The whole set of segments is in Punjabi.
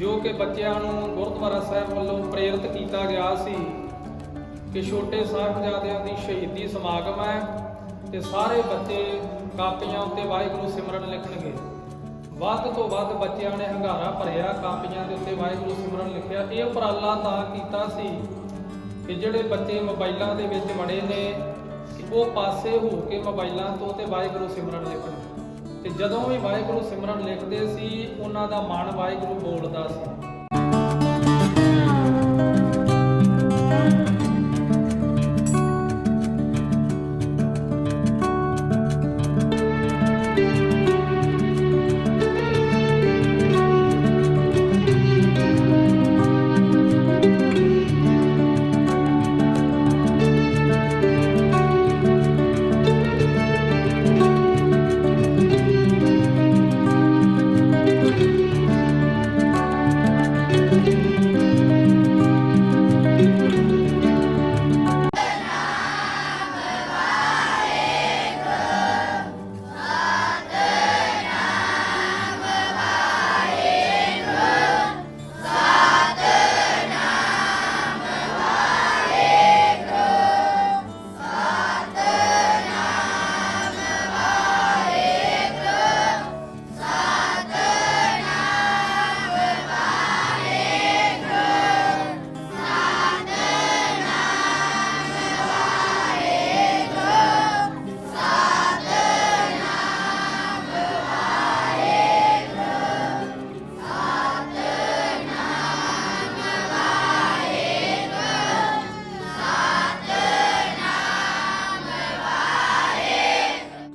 ਜੋ ਕਿ ਬੱਚਿਆਂ ਨੂੰ ਗੁਰਦੁਆਰਾ ਸਾਹਿਬ ਵੱਲੋਂ ਪ੍ਰੇਰਿਤ ਕੀਤਾ ਗਿਆ ਸੀ ਕਿ ਛੋਟੇ ਸਾਹਿਬਜ਼ਾਦਿਆਂ ਦੀ ਸ਼ਹੀਦੀ ਸਮਾਗਮ ਹੈ ਤੇ ਸਾਰੇ ਬੱਚੇ ਕਾਪੀਆਂ ਉੱਤੇ ਵਾਹਿਗੁਰੂ ਸਿਮਰਨ ਲਿਖਣਗੇ। ਵੱਧ ਤੋਂ ਵੱਧ ਬੱਚਿਆਂ ਨੇ ਹੰਗਾਰਾ ਭਰਿਆ, ਕਾਪੀਆਂ ਦੇ ਉੱਤੇ ਵਾਹਿਗੁਰੂ ਸਿਮਰਨ ਲਿਖਿਆ। ਇਹ ਉਪਰਾਲਾ ਤਾਂ ਕੀਤਾ ਸੀ ਕਿ ਜਿਹੜੇ ਬੱਚੇ ਮੋਬਾਈਲਾਂ ਦੇ ਵਿੱਚ ਵੜੇ ਨੇ ਉਹ ਪਾਸੇ ਹੋ ਕੇ ਮੋਬਾਈਲਾਂ ਤੋਂ ਤੇ ਵਾਹਿਗੁਰੂ ਸਿਮਰਨ ਲਿਖਣ। ਤੇ ਜਦੋਂ ਵੀ ਵਾਹਿਗੁਰੂ ਸਿਮਰਨ ਲਿਖਦੇ ਸੀ ਉਹਨਾਂ ਦਾ ਮਨ ਵਾਹਿਗੁਰੂ ਬੋਲਦਾ ਸੀ।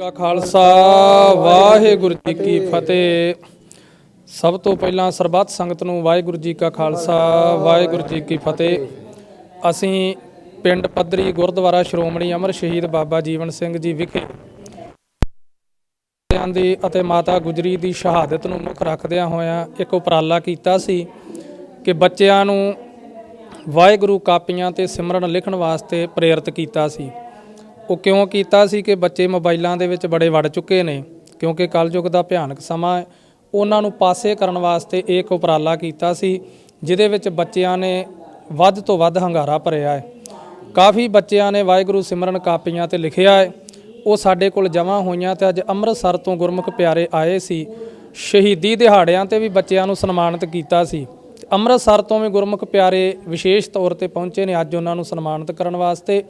ਕਾ ਖਾਲਸਾ, ਵਾਹਿਗੁਰੂ ਜੀ ਕੀ ਫਤਿਹ। ਸਭ ਤੋਂ ਪਹਿਲਾਂ ਸਰਬੱਤ ਸੰਗਤ ਨੂੰ ਵਾਹਿਗੁਰੂ ਜੀ ਕਾ ਖਾਲਸਾ, ਵਾਹਿਗੁਰੂ ਜੀ ਕੀ ਫਤਿਹ। ਅਸੀਂ ਪਿੰਡ ਪੱਧਰੀ ਗੁਰਦੁਆਰਾ ਸ਼੍ਰੋਮਣੀ ਅਮਰ ਸ਼ਹੀਦ ਬਾਬਾ ਜੀਵਨ ਸਿੰਘ ਜੀ ਵਿਖੇ ਦੀ ਅਤੇ ਮਾਤਾ ਗੁਜਰੀ ਦੀ ਸ਼ਹਾਦਤ ਨੂੰ ਮੁੱਖ ਰੱਖਦਿਆਂ ਹੋਇਆਂ ਇੱਕ ਉਪਰਾਲਾ ਕੀਤਾ ਸੀ ਕਿ ਬੱਚਿਆਂ ਨੂੰ ਵਾਹਿਗੁਰੂ ਕਾਪੀਆਂ ਤੇ ਸਿਮਰਨ ਲਿਖਣ ਵਾਸਤੇ ਪ੍ਰੇਰਿਤ ਕੀਤਾ ਸੀ। ਉਹ ਕਿਉਂ ਕੀਤਾ ਸੀ ਕਿ ਬੱਚੇ ਮੋਬਾਈਲਾਂ ਦੇ ਵਿੱਚ ਬੜੇ ਵੜ ਚੁੱਕੇ ਨੇ? ਕਿਉਂਕਿ ਕਲਯੁਗ ਦਾ ਭਿਆਨਕ ਸਮਾਂ ਹੈ। ਉਹਨਾਂ ਨੂੰ ਪਾਸੇ ਕਰਨ ਵਾਸਤੇ ਇਹ ਇੱਕ ਉਪਰਾਲਾ ਕੀਤਾ ਸੀ, ਜਿਹਦੇ ਵਿੱਚ ਬੱਚਿਆਂ ਨੇ ਵੱਧ ਤੋਂ ਵੱਧ ਹੰਗਾਰਾ ਭਰਿਆ ਹੈ। ਕਾਫੀ ਬੱਚਿਆਂ ਨੇ ਵਾਹਿਗੁਰੂ ਸਿਮਰਨ ਕਾਪੀਆਂ ਤੇ ਲਿਖਿਆ ਹੈ। ਉਹ ਸਾਡੇ ਕੋਲ ਜਮ੍ਹਾਂ ਹੋਈਆਂ ਤੇ ਅੱਜ ਅੰਮ੍ਰਿਤਸਰ ਤੋਂ ਗੁਰਮੁਖ ਪਿਆਰੇ ਆਏ ਸੀ। ਸ਼ਹੀਦੀ ਦਿਹਾੜਿਆਂ ਤੇ ਵੀ ਬੱਚਿਆਂ ਨੂੰ ਸਨਮਾਨਿਤ ਕੀਤਾ ਸੀ। ਅੰਮ੍ਰਿਤਸਰ ਤੋਂ ਵੀ ਗੁਰਮੁਖ ਪਿਆਰੇ ਵਿਸ਼ੇਸ਼ ਤੌਰ ਤੇ ਪਹੁੰਚੇ ਨੇ। ਅੱਜ ਉਹਨਾਂ ਨੂੰ ਸਨਮਾਨਿਤ ਕਰਨ ਵਾਸਤੇ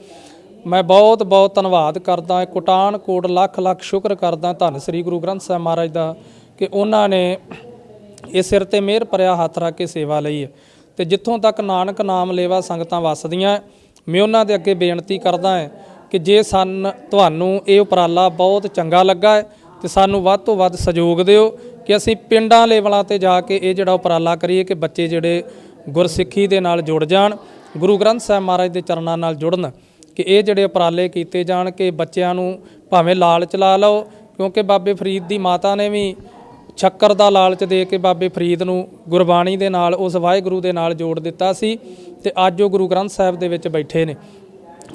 ਮੈਂ ਬਹੁਤ ਬਹੁਤ ਧੰਨਵਾਦ ਕਰਦਾ ਕੋਟਾਨ ਕੋਟ ਲੱਖ ਲੱਖ ਸ਼ੁਕਰ ਕਰਦਾ ਧੰਨ ਸ੍ਰੀ ਗੁਰੂ ਗ੍ਰੰਥ ਸਾਹਿਬ ਮਹਾਰਾਜ ਦਾ ਕਿ ਉਹਨਾਂ ਨੇ ਇਹ ਸਿਰ ਤੇ ਮਿਹਰ ਭਰਿਆ ਹੱਥ ਰੱਖ ਕੇ ਸੇਵਾ ਲਈ ਹੈ। ਤੇ ਜਿੱਥੋਂ ਤੱਕ ਨਾਨਕ ਨਾਮ ਲੇਵਾ ਸੰਗਤਾਂ ਵਸਦੀਆਂ ਮੈਂ ਉਹਨਾਂ ਦੇ ਅੱਗੇ ਬੇਨਤੀ ਕਰਦਾ ਹਾਂ ਕਿ ਜੇ ਸਨ, ਤੁਹਾਨੂੰ ਇਹ ਉਪਰਾਲਾ ਬਹੁਤ ਚੰਗਾ ਲੱਗਾ ਹੈ, ਤੇ ਸਾਨੂੰ ਵੱਧ ਤੋਂ ਵੱਧ ਸਹਿਯੋਗ ਦਿਓ ਕਿ ਅਸੀਂ ਪਿੰਡਾਂ ਲੈਵਲਾਂ ਤੇ ਜਾ ਕੇ ਇਹ ਜਿਹੜਾ ਉਪਰਾਲਾ ਕਰੀਏ ਕਿ ਬੱਚੇ ਜਿਹੜੇ ਗੁਰਸਿੱਖੀ ਦੇ ਨਾਲ ਜੁੜ ਜਾਣ, ਗੁਰੂ ਗ੍ਰੰਥ ਸਾਹਿਬ ਮਹਾਰਾਜ ਦੇ ਚਰਨਾਂ ਨਾਲ ਜੁੜਨ। ਕਿ ਇਹ ਜਿਹੜੇ ਉਪਰਾਲੇ ਕੀਤੇ ਜਾਣ ਕਿ ਬੱਚਿਆਂ ਨੂੰ ਭਾਵੇਂ ਲਾਲਚ ਲਾ ਲਓ, ਕਿਉਂਕਿ ਬਾਬੇ ਫਰੀਦ ਦੀ ਮਾਤਾ ਨੇ ਵੀ ਸ਼ੱਕਰ ਦਾ ਲਾਲਚ ਦੇ ਕੇ ਬਾਬੇ ਫਰੀਦ ਨੂੰ ਗੁਰਬਾਣੀ ਦੇ ਨਾਲ, ਉਸ ਵਾਹਿਗੁਰੂ ਦੇ ਨਾਲ ਜੋੜ ਦਿੱਤਾ ਸੀ ਤੇ ਅੱਜ ਉਹ ਗੁਰੂ ਗ੍ਰੰਥ ਸਾਹਿਬ ਦੇ ਵਿੱਚ ਬੈਠੇ ਨੇ।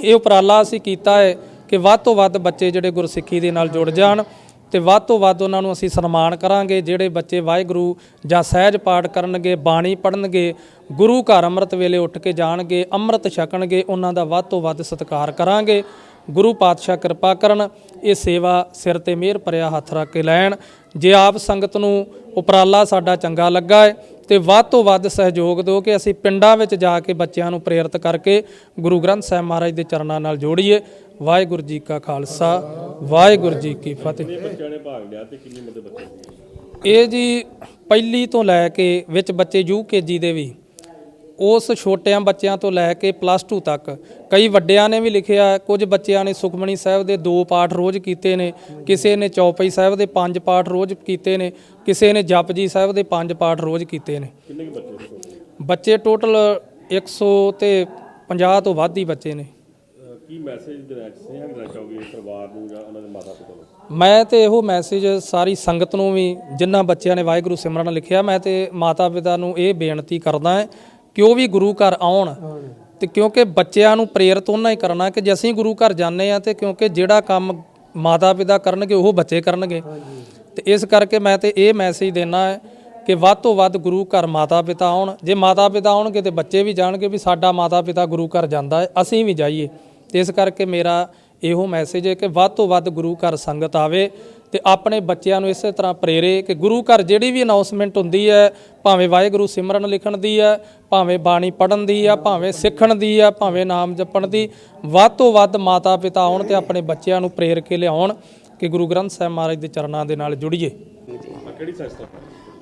ਇਹ ਉਪਰਾਲਾ ਅਸੀਂ ਕੀਤਾ ਹੈ ਕਿ ਵੱਧ ਤੋਂ ਵੱਧ ਬੱਚੇ ਜਿਹੜੇ ਗੁਰਸਿੱਖੀ ਦੇ ਨਾਲ ਜੁੜ ਜਾਣ। ਤੇ ਵੱਧ ਤੋਂ ਵੱਧ ਉਹਨਾਂ ਨੂੰ ਅਸੀਂ ਸਨਮਾਨ ਕਰਾਂਗੇ, ਜਿਹੜੇ ਬੱਚੇ ਵਾਹਿਗੁਰੂ ਜਾਂ ਸਹਿਜ ਪਾਠ ਕਰਨਗੇ, ਬਾਣੀ ਪੜਨਗੇ ਗੁਰੂ ਘਰ ਅੰਮ੍ਰਿਤ ਵੇਲੇ ਉੱਠ ਕੇ ਜਾਣਗੇ, ਅੰਮ੍ਰਿਤ ਛਕਣਗੇ, ਉਹਨਾਂ ਦਾ ਵੱਧ ਤੋਂ ਵੱਧ ਸਤਿਕਾਰ ਕਰਾਂਗੇ। ਗੁਰੂ ਪਾਤਸ਼ਾਹ ਕਿਰਪਾ ਕਰਨ ਇਹ ਸੇਵਾ ਸਿਰ ਤੇ ਮਿਹਰ ਭਰਿਆ ਹੱਥ ਰੱਖ ਕੇ ਲੈਣ। ਜੇ ਆਪ ਸੰਗਤ ਨੂੰ ਉਪਰਾਲਾ ਸਾਡਾ ਚੰਗਾ ਲੱਗਾ ਹੈ ਤੇ ਵੱਧ ਤੋਂ ਵੱਧ ਸਹਿਯੋਗ ਦਿਓ ਕਿ ਅਸੀਂ ਪਿੰਡਾਂ ਵਿੱਚ ਜਾ ਕੇ ਬੱਚਿਆਂ ਨੂੰ ਪ੍ਰੇਰਿਤ ਕਰਕੇ ਗੁਰੂ ਗ੍ਰੰਥ ਸਾਹਿਬ ਮਹਾਰਾਜ ਦੇ ਚਰਨਾਂ ਨਾਲ ਜੋੜੀਏ। ਵਾਹਿਗੁਰੂ ਜੀ ਕਾ ਖਾਲਸਾ ਵਾਹਿਗੁਰੂ ਜੀ ਕੀ ਫਤਿਹ। ਬੱਚਿਆਂ ਨੇ ਭਾਗ ਲਿਆ ਤੇ ਕਿੰਨੇ ਮਤੇ ਬੱਚੇ ਸੀ ਇਹ ਜੀ ਪਹਿਲੀ ਤੋਂ ਲੈ ਕੇ ਵਿੱਚ ਬੱਚੇ ਯੂਕੇਜੀ ਦੇ ਵੀ ਉਸ ਛੋਟਿਆਂ ਬੱਚਿਆਂ ਤੋਂ ਲੈ ਕੇ ਪਲੱਸ 2 ਤੱਕ। ਕਈ ਵੱਡਿਆਂ ਨੇ ਵੀ ਲਿਖਿਆ ਕੁਝ ਬੱਚਿਆਂ ਨੇ ਸੁਖਮਣੀ ਸਾਹਿਬ ਦੇ ਦੋ ਪਾਠ ਰੋਜ਼ ਕੀਤੇ ਨੇ ਕਿਸੇ ਨੇ ਚੌਪਈ ਸਾਹਿਬ ਦੇ ਪੰਜ ਪਾਠ ਰੋਜ਼ ਕੀਤੇ ਨੇ ਕਿਸੇ ਨੇ ਜਪਜੀ ਸਾਹਿਬ ਦੇ ਪੰਜ ਪਾਠ ਰੋਜ਼ ਕੀਤੇ ਨੇ। ਕਿੰਨੇ ਬੱਚੇ? ਬੱਚੇ ਟੋਟਲ 100 ਤੇ 50 ਤੋਂ ਵੱਧ ਹੀ ਬੱਚੇ ਨੇ। ਕੀ ਮੈਸੇਜ ਦੇਣਾ ਚਾਹੋਗੇ ਪਰਿਵਾਰ ਨੂੰ ਜਾਂ ਉਹਨਾਂ ਦੇ ਮਾਤਾ ਪਿਤਾ ਨੂੰ? ਮੈਂ ਤੇ ਇਹੋ ਮੈਸੇਜ ਸਾਰੀ ਸੰਗਤ ਨੂੰ ਵੀ ਜਿਨ੍ਹਾਂ ਬੱਚਿਆਂ ਨੇ ਵਾਹਿਗੁਰੂ ਸਿਮਰਨ ਲਿਖਿਆ ਮੈਂ ਤੇ ਮਾਤਾ ਪਿਤਾ ਨੂੰ ਇਹ ਬੇਨਤੀ ਕਰਦਾ ਹਾਂ ਕਿ ਉਹ ਵੀ ਗੁਰੂ ਘਰ ਆਉਣ ਤੇ ਕਿਉਂਕਿ ਬੱਚਿਆਂ ਨੂੰ ਪ੍ਰੇਰਿਤ ਉਹਨਾਂ ਹੀ ਕਰਨਾ ਕਿ ਜੇ ਅਸੀਂ ਗੁਰੂ ਘਰ ਜਾਂਦੇ ਆ ਤੇ ਕਿਉਂਕਿ ਜਿਹੜਾ ਕੰਮ ਮਾਤਾ ਪਿਤਾ ਕਰਨਗੇ ਉਹ ਬੱਚੇ ਕਰਨਗੇ। ਤੇ ਇਸ ਕਰਕੇ ਮੈਂ ਤੇ ਇਹ ਮੈਸੇਜ ਦੇਣਾ ਹੈ ਕਿ ਵੱਧ ਤੋਂ ਵੱਧ ਗੁਰੂ ਘਰ ਮਾਤਾ ਪਿਤਾ ਆਉਣ। ਜੇ ਮਾਤਾ ਪਿਤਾ ਆਉਣਗੇ ਤੇ ਬੱਚੇ ਵੀ ਜਾਣਗੇ ਵੀ ਸਾਡਾ ਮਾਤਾ ਪਿਤਾ ਗੁਰੂ ਘਰ ਜਾਂਦਾ ਹੈ ਅਸੀਂ ਵੀ ਜਾਈਏ। ਤੇ ਇਸ ਕਰਕੇ ਮੇਰਾ ਇਹੋ ਮੈਸੇਜ ਹੈ ਕਿ ਵੱਧ ਤੋਂ ਵੱਧ ਗੁਰੂ ਘਰ ਸੰਗਤ ਆਵੇ। ਤੇ ਆਪਣੇ ਬੱਚਿਆਂ ਨੂੰ ਇਸੇ ਤਰ੍ਹਾਂ ਪ੍ਰੇਰੇ ਕਿ ਗੁਰੂ ਘਰ ਜਿਹੜੀ ਵੀ ਅਨਾਉਂਸਮੈਂਟ ਹੁੰਦੀ ਹੈ ਭਾਵੇਂ ਵਾਹਿਗੁਰੂ ਸਿਮਰਨ ਲਿਖਣ ਦੀ ਹੈ ਭਾਵੇਂ ਬਾਣੀ ਪੜਨ ਦੀ ਆ ਭਾਵੇਂ ਸਿੱਖਣ ਦੀ ਆ ਭਾਵੇਂ ਨਾਮ ਜਪਣ ਦੀ ਵੱਧ ਤੋਂ ਵੱਧ ਮਾਤਾ ਪਿਤਾ ਆਉਣ ਤੇ ਆਪਣੇ ਬੱਚਿਆਂ ਨੂੰ ਪ੍ਰੇਰ ਕੇ ਲਿਆਉਣ ਕਿ ਗੁਰੂ ਗ੍ਰੰਥ ਸਾਹਿਬ ਮਹਾਰਾਜ ਦੇ ਚਰਨਾਂ ਦੇ ਨਾਲ ਜੁੜੀਏ। ਆ ਕਿਹੜੀ ਸੰਸਥਾ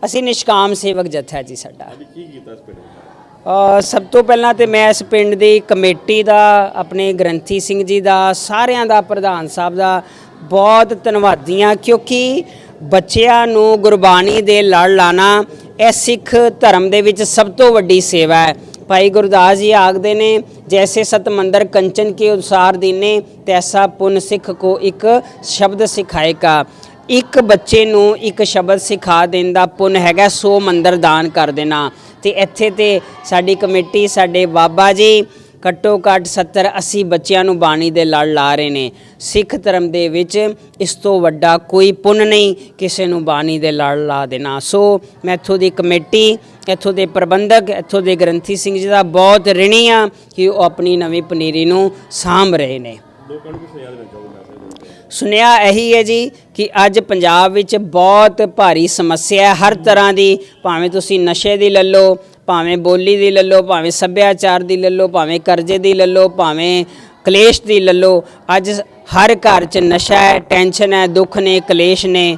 ਅਸੀਂ ਨਿਸ਼ਕਾਮ ਸੇਵਕ ਜਥਾ ਜੀ ਸਾਡਾ। ਅੱਜ ਕੀ ਕੀਤਾ ਇਸ ਪਿੰਡ ਵਿੱਚ? ਅ, ਸਭ ਤੋਂ ਪਹਿਲਾਂ ਤੇ ਮੈਂ ਇਸ ਪਿੰਡ ਦੀ ਕਮੇਟੀ ਦਾ ਆਪਣੇ ਗ੍ਰੰਥੀ ਸਿੰਘ ਜੀ ਦਾ ਸਾਰਿਆਂ ਦਾ ਪ੍ਰਧਾਨ ਸਾਹਿਬ ਦਾ ਬਹੁਤ ਧੰਨਵਾਦੀ ਹਾਂ ਕਿਉਂਕਿ ਬੱਚਿਆਂ ਨੂੰ ਗੁਰਬਾਣੀ ਦੇ ਲੜ ਲਾਣਾ ਇਹ ਸਿੱਖ ਧਰਮ ਦੇ ਵਿੱਚ ਸਭ ਤੋਂ ਵੱਡੀ ਸੇਵਾ ਹੈ। ਭਾਈ ਗੁਰਦਾਸ ਜੀ ਆਖਦੇ ਨੇ, ਜੈਸੇ ਸਤ ਮੰਦਰ ਕੰਚਨ ਕੇ ਉਸਾਰ ਦੀਨੇ, ਤੈਸਾ ਪੁੰਨ ਸਿੱਖ ਕੋ ਇੱਕ ਸ਼ਬਦ ਸਿਖਾਏਗਾ ਇੱਕ ਬੱਚੇ ਨੂੰ ਇੱਕ ਸ਼ਬਦ ਸਿਖਾ ਦੇਣ ਦਾ ਪੁੰਨ ਹੈਗਾ 100 ਮੰਦਰ ਦਾਨ ਕਰ ਦੇਣਾ। ਤੇ ਇੱਥੇ ਤੇ ਸਾਡੀ ਕਮੇਟੀ, ਸਾਡੇ ਬਾਬਾ ਜੀ ਘੱਟੋ ਘੱਟ 70 80 ਬੱਚਿਆਂ ਨੂੰ ਬਾਣੀ ਦੇ ਲੜ ਲਾ ਰਹੇ ਨੇ। ਸਿੱਖ ਧਰਮ ਦੇ ਵਿੱਚ ਇਸ ਤੋਂ ਵੱਡਾ ਕੋਈ ਪੁੰਨ ਨਹੀਂ ਕਿਸੇ ਨੂੰ ਬਾਣੀ ਦੇ ਲੜ ਲਾ ਦੇਣਾ। ਸੋ ਮੈਂ ਇੱਥੋਂ ਦੀ ਕਮੇਟੀ, ਇੱਥੋਂ ਦੇ ਪ੍ਰਬੰਧਕ, ਇੱਥੋਂ ਦੇ ਗ੍ਰੰਥੀ ਸਿੰਘ ਜੀ ਦਾ ਬਹੁਤ ਰਿਣੀ ਆ ਕਿ ਉਹ ਆਪਣੀ ਨਵੀਂ ਪਨੀਰੀ ਨੂੰ ਸਾਂਭ ਰਹੇ ਨੇ। ਲੋਕਾਂ ਨੂੰ ਕੀ ਸੁਨੇਹਾ ਦੇਣਾ ਸੁਨੇਹਾ ਇਹੀ ਹੈ ਜੀ ਕਿ ਅੱਜ ਪੰਜਾਬ ਵਿੱਚ ਬਹੁਤ ਭਾਰੀ ਸਮੱਸਿਆ ਹੈ, ਹਰ ਤਰ੍ਹਾਂ ਦੀ। ਭਾਵੇਂ ਤੁਸੀਂ ਨਸ਼ੇ ਦੀ ਲੈ ਲਓ, ਭਾਵੇਂ ਬੋਲੀ ਦੀ ਲੈ ਲਓ, ਭਾਵੇਂ ਸੱਭਿਆਚਾਰ ਦੀ ਲੈ ਲਓ, ਭਾਵੇਂ ਕਰਜ਼ੇ ਦੀ ਲੈ ਲਓ, ਭਾਵੇਂ ਕਲੇਸ਼ ਦੀ ਲੈ ਲਓ, ਅੱਜ ਹਰ ਘਰ 'ਚ ਨਸ਼ਾ ਹੈ, ਟੈਨਸ਼ਨ ਹੈ, ਦੁੱਖ ਨੇ, ਕਲੇਸ਼ ਨੇ।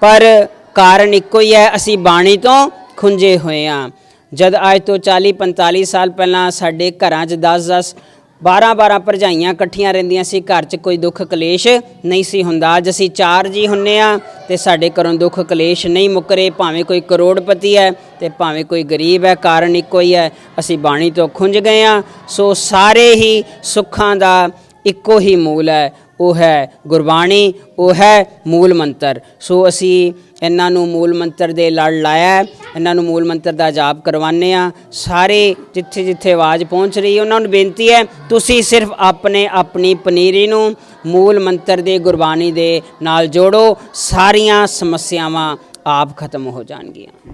ਪਰ ਕਾਰਨ ਇੱਕੋ ਹੀ ਹੈ, ਅਸੀਂ ਬਾਣੀ ਤੋਂ ਖੁੰਝੇ ਹੋਏ ਹਾਂ। ਜਦ ਅੱਜ ਤੋਂ 40 45 ਸਾਲ ਪਹਿਲਾਂ ਸਾਡੇ ਘਰਾਂ 'ਚ 10 10 12 12 ਭਰਜਾਈਆਂ ਇਕੱਠੀਆਂ ਰਹਿੰਦੀਆਂ ਸੀ, ਘਰ 'ਚ ਕੋਈ ਦੁੱਖ ਕਲੇਸ਼ ਨਹੀਂ ਸੀ ਹੁੰਦਾ। ਅੱਜ ਅਸੀਂ ਚਾਰ ਜੀ ਹੁੰਨੇ ਆ ਤੇ ਸਾਡੇ ਘਰੋਂ ਦੁੱਖ ਕਲੇਸ਼ ਨਹੀਂ ਮੁੱਕਰੇ, ਭਾਵੇਂ ਕੋਈ ਕਰੋੜਪਤੀ ਹੈ ਤੇ ਭਾਵੇਂ ਕੋਈ ਗਰੀਬ ਹੈ, ਕਾਰਨ ਇੱਕੋ ਹੀ ਹੈ, ਅਸੀਂ ਬਾਣੀ ਤੋਂ ਖੁੰਝ ਗਏ ਆ। ਸੋ ਸਾਰੇ ਹੀ ਸੁੱਖਾਂ ਦਾ ਇੱਕੋ ਹੀ ਮੂਲ ਹੈ, ਉਹ ਹੈ ਗੁਰਬਾਣੀ, ਉਹ ਹੈ ਮੂਲ ਮੰਤਰ। ਸੋ ਅਸੀਂ ਇਹਨਾਂ ਨੂੰ ਮੂਲ ਮੰਤਰ ਦੇ ਲੜ ਲਾਇਆ ਇਹਨਾਂ ਨੂੰ ਮੂਲ ਮੰਤਰ ਦਾ ਜਾਪ ਕਰਵਾਉਂਦੇ ਆ ਸਾਰੇ ਜਿੱਥੇ ਜਿੱਥੇ ਆਵਾਜ਼ ਪਹੁੰਚ ਰਹੀ ਹੈ, ਉਹਨਾਂ ਨੂੰ ਬੇਨਤੀ ਹੈ, ਤੁਸੀਂ ਸਿਰਫ ਆਪਣੇ ਆਪਣੀ ਪਨੀਰੀ ਨੂੰ ਮੂਲ ਮੰਤਰ ਦੇ ਗੁਰਬਾਣੀ ਦੇ ਨਾਲ ਜੋੜੋ। ਸਾਰੀਆਂ ਸਮੱਸਿਆਵਾਂ ਆਪ ਖਤਮ ਹੋ ਜਾਣਗੀਆਂ।